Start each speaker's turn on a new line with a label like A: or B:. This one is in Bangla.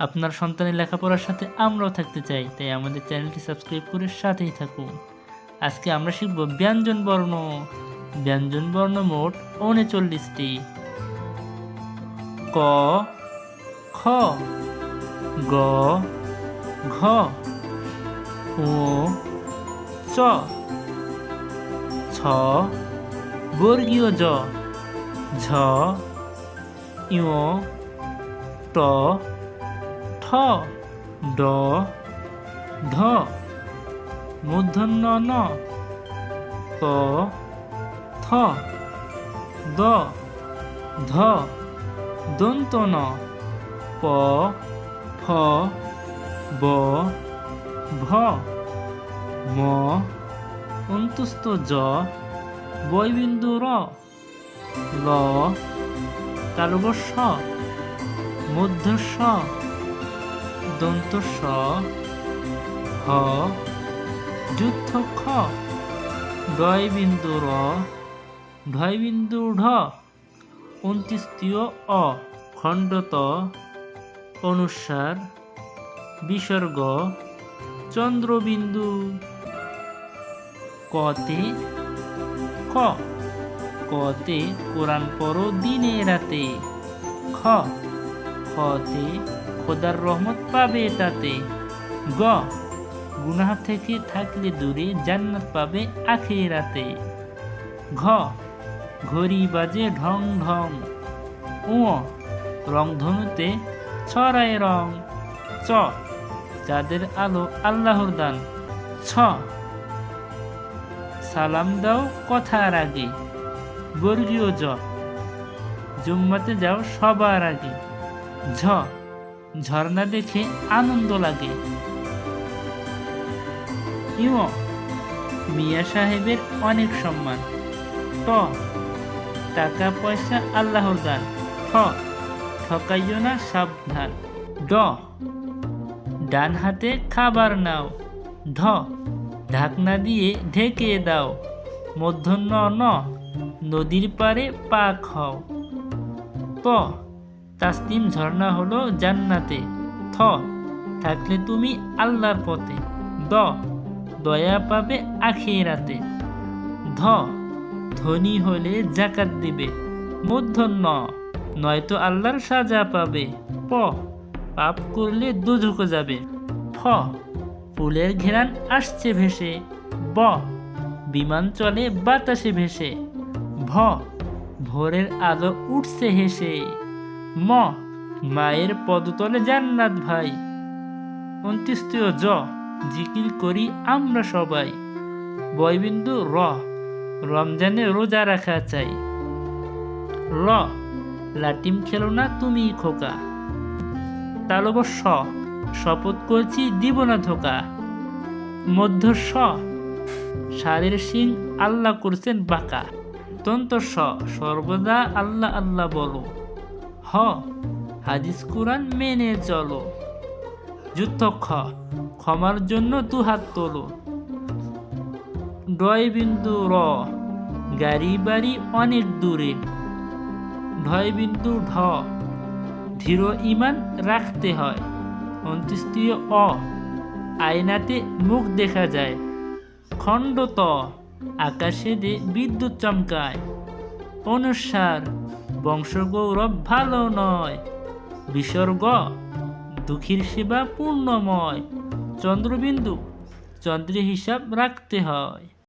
A: আপনার সন্তানের লেখাপড়ার সাথে আমরাও থাকতে চাই, তাই আমাদের চ্যানেলটি সাবস্ক্রাইব করে সাথেই থাকুন। আজকে আমরা শিখব ব্যঞ্জন বর্ণ। ব্যঞ্জন বর্ণ মোট উনচল্লিশটি। ক, খ, গ, ঘ ও চ, ছ, বর্গীয় জ, ঝ ইয় ট ড ঢ মূর্ধন্য ন ত থ। দ, ধ। দন্ত ন, প, ফ, ব, ভ। ম, অন্তুস্থ জ বয়বিন্দু র। ল তালবস্য মধ্যস্ব দন্ত স হ। যুদ্ধ খ। ডয় বিন্দু র। ঢয় বিন্দু ঢ অ। খণ্ডত। অনুসার। বিসর্গ। চন্দ্রবিন্দু। কতে। ক কতে কোরআন পড়ো দিনে রাতে। খ। খতে খোদার রহমত পাবে তাতে। গ, গুনাহ থেকে থাকলে দূরে জান্নাত পাবে আখেরাতে। ঘ, ঘড়ি বাজে ঢং ঢং। উ রংধনুতে ছড়ায় রং। চ যাদের আলো আল্লাহর দান। ছ, সালাম দাও কথার আগে। বর্গীয় জ, জুম্মাতে যাও সবার আগে। ঝ ঝর্ণা দেখে আনন্দ লাগে। ইম মিয়া সাহেবের অনেক সম্মান। ট টাকা পয়সা আল্লাহর দান। ঠ, ঠকাইও না, সাবধান। ড, ডান হাতে খাবার নাও। ঢ ঢাকনা দিয়ে ঢেকে দাও। মধ্যাহ্ন ন, নদীর পারে পা খাও প তাসলিম ঝর্ণা হলো জান্নাতে। থ, থাকলে তুমি আল্লাহর পথে। দ দয়া পাবে আখেরাতে। ধ, ধনী হলে জাকাত দিবে। মূর্ধন্য নয়তো আল্লাহর সাজা পাবে। প, পাপ করলে দুধুকো যাবে। ফ, ফুলের ঘেরান আসছে ভেসে। ব, বিমান চলে বাতাসে ভেসে। ভ, ভোরের আলো উঠছে হেসে। ম, মায়ের পদতলে জান্নাত ভাই। অন্ত্যেষ্টিয় জ, জিকির করি আমরা সবাই। বয়বিন্দু র, রমজানে রোজা রাখা চাই। ল, লাটিম খেলো না তুমি খোকা। তালব স, শপথ করছি দিব না ধোকা। মধ্য স, সারের সিং আল্লাহ করছেন বাঁকা। তন্ত সর্বদা আল্লাহ আল্লাহ বলো। হ। হাদিস কোরআন মেনে চলো। যুদ্ধ খ। ক্ষমার জন্য দু হাত তোলো। ডয় বিন্দু র। গাড়ি বাড়ি অনেক দূরে। ঢয় বিন্দু ঢ। ধীর ইমান রাখতে হয়। অন্ত্যেষ্টিয় অ। আয়নাতে মুখ দেখা যায়। খণ্ডত আকাশে দে বিদ্যুৎ চমকায়। অনুসার বংশগৌরব ভালো নয়। বিসর্গ দুঃখীর সেবা পূর্ণময়। চন্দ্রবিন্দু চন্দ্রের হিসাব রাখতে হয়।